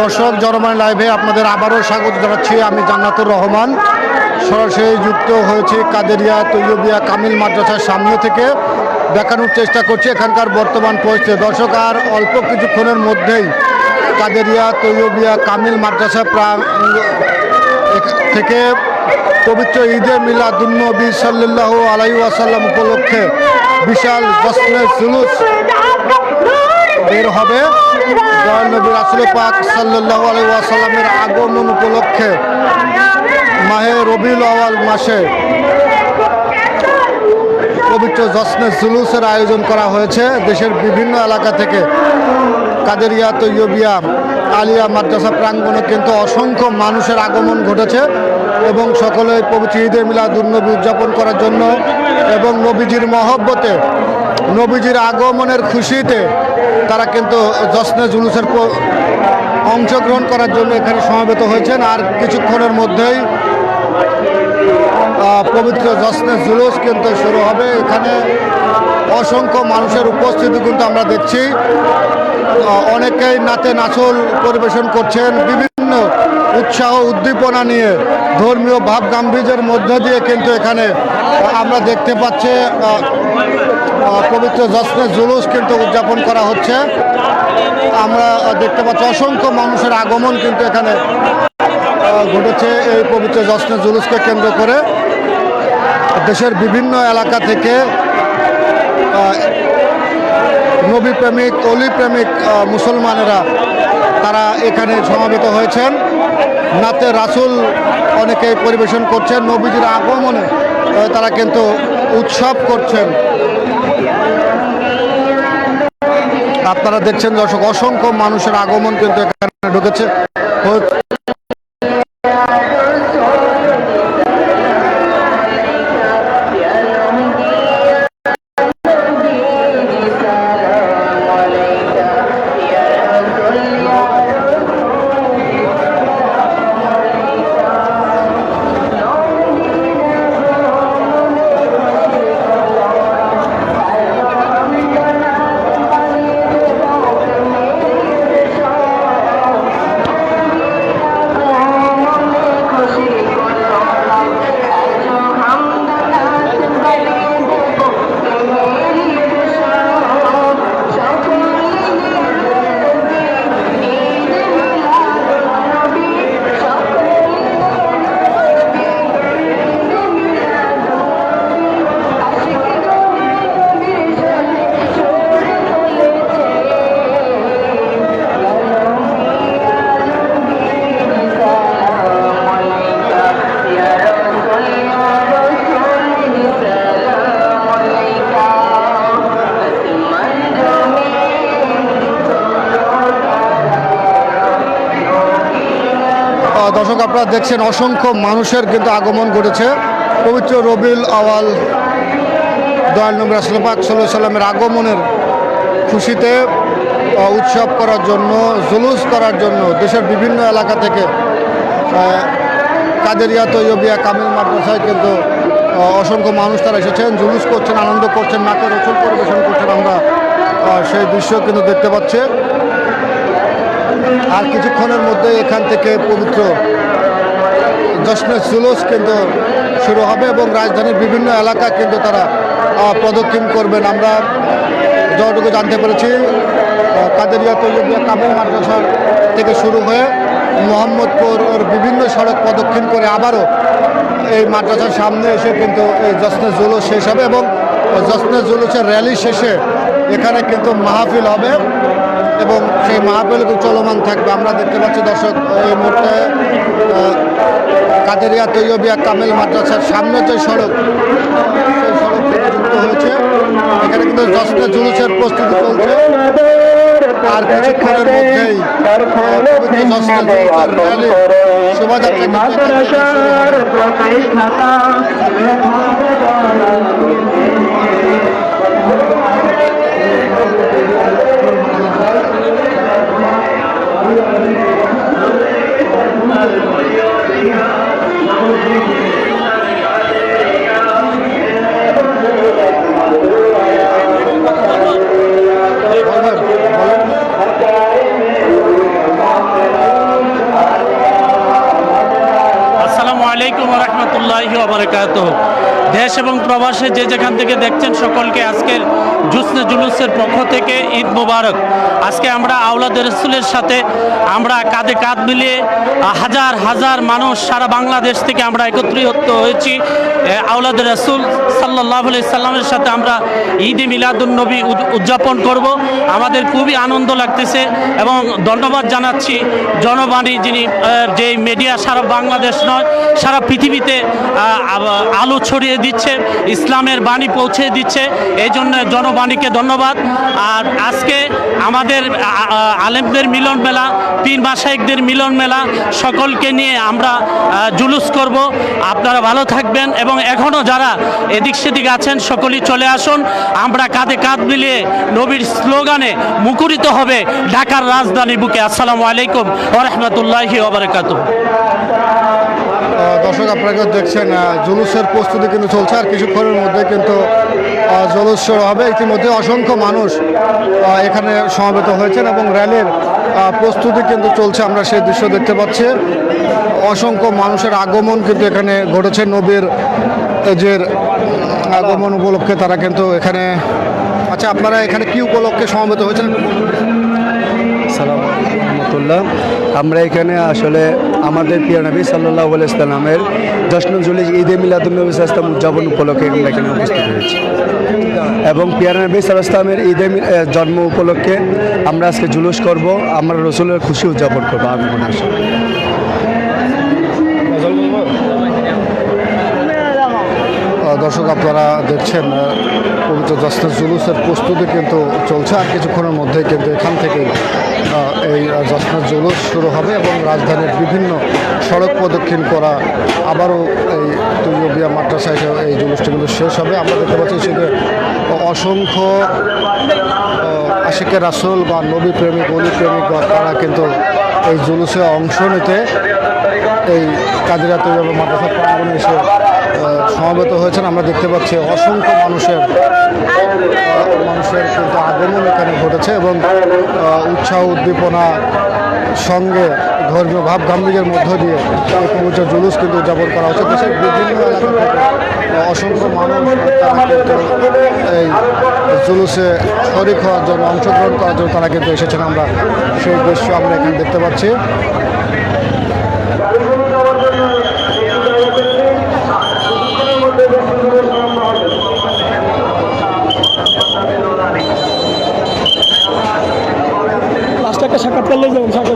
দর্শক, জনমান লাইভে আপনাদের আবারও স্বাগত জানাচ্ছি। আমি জান্নাতুর রহমান। সরাসরি যুক্ত হয়েছি কাদেরিয়া তৈয়বিয়া কামিল মাদ্রাসার সামনে থেকে। দেখানোর চেষ্টা করছি এখানকার বর্তমান পরিস্থিতি। দর্শক, আর অল্প কিছুক্ষণের মধ্যেই কাদেরিয়া তৈয়বিয়া কামিল মাদ্রাসা থেকে পবিত্র ঈদে মিলাদুন্নবী সাল্লাহ আলাই ওয়াসাল্লাম উপলক্ষে বিশাল জুলুস বের হবে। দয়াল নবী রাসুল পাক আগমন উপলক্ষে মাহে রবিউল আওয়াল মাসে পবিত্র জশ্নে জুলুসের আয়োজন করা হয়েছে। দেশের বিভিন্ন এলাকা থেকে কাদেরিয়া, তৈয়বিয়া, আলিয়া মাদ্রাসা প্রাঙ্গণে কিন্তু অসংখ্য মানুষের আগমন ঘটেছে এবং সকলে পবিত্র ঈদে মিলাদুন্নবী উদযাপন করার জন্য এবং নবীজির মহব্বতে নবীজির আগমনের খুশিতে তারা কিন্তু জশ্নে জুলুসের অংশগ্রহণ করার জন্য এখানে সমবেত হয়েছেন। আর কিছুক্ষণের মধ্যেই পবিত্র জশ্নে জুলুস কিন্তু শুরু হবে। এখানে অসংখ্য মানুষের উপস্থিতি কিন্তু আমরা দেখছি। অনেকেই নাতে নাচল পরিবেশন করছেন। বিভিন্ন উৎসাহ উদ্দীপনা নিয়ে ধর্মীয় ভাব গাম্ভীর্যের মধ্য দিয়ে কিন্তু এখানে আমরা দেখতে পাচ্ছি পবিত্র জশ্নে জুলুস কিন্তু উদযাপন করা হচ্ছে। আমরা দেখতে পাচ্ছি অসংখ্য মানুষের আগমন কিন্তু এখানে ঘটেছে এই পবিত্র জশ্নে জুলুসকে কেন্দ্র করে। দেশের বিভিন্ন এলাকা থেকে নবী প্রেমিক, অলি প্রেমিক মুসলমানেরা তারা এখানে সমাবেত হয়েছেন। নাতে রাসুল অনেকে পরিবেশন করছেন, নবীজির আগমনে তারা কিন্তু উৎসব করছেন। আপনারা দেখছেন দর্শক, অসংখ্য মানুষের আগমন কিন্তু এখানে ঢুকেছে। দর্শক আপনারা দেখছেন, অসংখ্য মানুষের কিন্তু আগমন ঘটেছে। পবিত্র রবিল আওয়াল দয়াল নবী রাসুলপাক সাল্লাহ সাল্লামের আগমনের খুশিতে উৎসব করার জন্য, জুলুস করার জন্য দেশের বিভিন্ন এলাকা থেকে কাদেরিয়া, তৈয়বিয়া, কামিল মাদ্রাসায় কিন্তু অসংখ্য মানুষ তারা এসেছেন, জুলুস করছেন, আনন্দ করছেন, নাচের রসুল পরিবেশন করছেন আমরা সেই দৃশ্য কিন্তু দেখতে পাচ্ছি। আর কিছুক্ষণের মধ্যে এখান থেকে পবিত্র জশ্নে জুলুস কিন্তু শুরু হবে এবং রাজধানীর বিভিন্ন এলাকা কিন্তু তারা আহ, প্রদক্ষিণ করবেন। আমরা যতটুকু জানতে পেরেছি কাদেরিয়া তৈয়বিয়া কামিল মাদ্রাসার থেকে শুরু হয়ে মোহাম্মদপুর ওর বিভিন্ন সড়ক প্রদক্ষিণ করে আবারও এই মাদ্রাসার সামনে এসে কিন্তু এই জশ্নে জুলুস শেষ হবে এবং জশ্নে জুলুসের র্যালি শেষে এখানে কিন্তু মাহফিল হবে। এবং সেই মাহফিল চলমান থাকবে। আমরা দেখতে পাচ্ছি দর্শক এই মুহূর্তে কাদেরিয়া তৈয়বিয়া কামেল মাদ্রাসার সামনে যে সড়ক সেই সড়ক থেকে যুক্ত হয়েছে। এখানে কিন্তু জশ্নে জুলুসের প্রস্তুতি চলছে। আর কিছুক্ষণের মধ্যেই শোভাযাত্রা বলেন। আসসালামু আলাইকুম রহমতুল্লাহ দেশ এবং প্রবাসে যে যেখান থেকে দেখছেন সকলকে আজকের জুসনে জুলুসের পক্ষ থেকে ঈদ মোবারক। আজকে আমরা আওলাদের রসুলের সাথে আমরা কাঁধে কাঁধ মিলিয়ে হাজার হাজার মানুষ সারা বাংলাদেশ থেকে আমরা একত্রিত হয়েছি। এ, আওলাদের রসুল সাল্লাহ সাল্লামের সাথে আমরা ঈদে মিলাদুল নবী উদযাপন করব। আমাদের খুবই আনন্দ লাগতেছে এবং ধন্যবাদ জানাচ্ছি জনবাণী যিনি যে মিডিয়া সারা বাংলাদেশ নয় সারা পৃথিবীতে আলো ছড়িয়ে দিচ্ছে ইসলামের বাণী পৌঁছে দিচ্ছে। এই জন্য জনবাণীকে ধন্যবাদ। আর আজকে আমাদের আলেমদের মিলন মেলা পীর মাসাইকদের মিলন মেলা সকলকে নিয়ে আমরা জুলুস করব। আপনারা ভালো থাকবেন এবং এখনও যারা এদিক সেদিক আছেন সকলেই চলে আসুন। আমরা কাঁধে কাঁধ মিলিয়ে নবীর স্লোগানে মুখরিত হবে ঢাকার রাজধানী বুকে। আসসালামু আলাইকুম ওরহমতুল্লাহি ওবরাকাতুহ। আহ, দর্শক আপনারা দেখছেন জুলুসের প্রস্তুতি কিন্তু চলছে আর কিছুক্ষণের মধ্যে কিন্তু শুরু হবে। ইতিমধ্যে অসংখ্য মানুষ এখানে সমবেত হয়েছেন এবং র্যালির প্রস্তুতি কিন্তু চলছে আমরা সেই দৃশ্য দেখতে পাচ্ছি। অসংখ্য মানুষের আগমন কিন্তু এখানে ঘটেছে। নবীর যে আগমন উপলক্ষে তারা কিন্তু এখানে আচ্ছা আপনারা এখানে কি উপলক্ষে সমাবেত হয়েছেন? আমরা এখানে আসলে আমাদের প্রিয় নবী সাল্লাহ ইসলামের জশ্ন জুলি ঈদে মিলাদুলনবী সালাম উদযাপন উপলক্ষে আমরা এখানে উপস্থিত হয়েছি। এবং পিয়ার নবী সালামের ঈদে জন্ম উপলক্ষে আমরা আজকে জুলুস করব আমরা রসুলের খুশি উদযাপন করব আমি মনে আহ, দর্শক আপনারা দেখছেন পবিত্র জশ্ন জুলুসের প্রস্তুতি কিন্তু চলছে। আর কিছুক্ষণের মধ্যে কিন্তু এখান থেকে এই আহ, জুলুস শুরু হবে এবং রাজধানীর বিভিন্ন সড়ক প্রদক্ষিণ করা আবারও এই তুলিয়া মাদ্রাসা এসে এই জুলুসটি কিন্তু শেষ হবে। আমরা দেখতে পাচ্ছি সেখানে অসংখ্য আহ, আশিকে রাসুল বা নবী প্রেমিক অলি প্রেমিক তারা কিন্তু এই জুলুসে অংশ নিতে এই কাদিরা তৈরি মাদ্রাসা প্রাঙ্গণে এসে সমবেত হয়েছেন। আমরা দেখতে পাচ্ছি অসংখ্য মানুষের মানুষের কিন্তু আগমন এখানে ঘটেছে এবং উৎসাহ, উদ্দীপনা সঙ্গে ধর্মীয় ভাব গাম্ভীর্যের মধ্য দিয়ে এই পবিত্র জুলুস কিন্তু উদযাপন করা হচ্ছে। দেশের বিভিন্ন অসংখ্য মানুষ তারা কিন্তু এই জুলুসে শরিক হওয়ার জন্য, অংশগ্রহণ করার জন্য তারা কিন্তু এসেছেন। আমরা সেই দৃশ্য আমরা এখানে দেখতে পাচ্ছি। লাস্টে একটা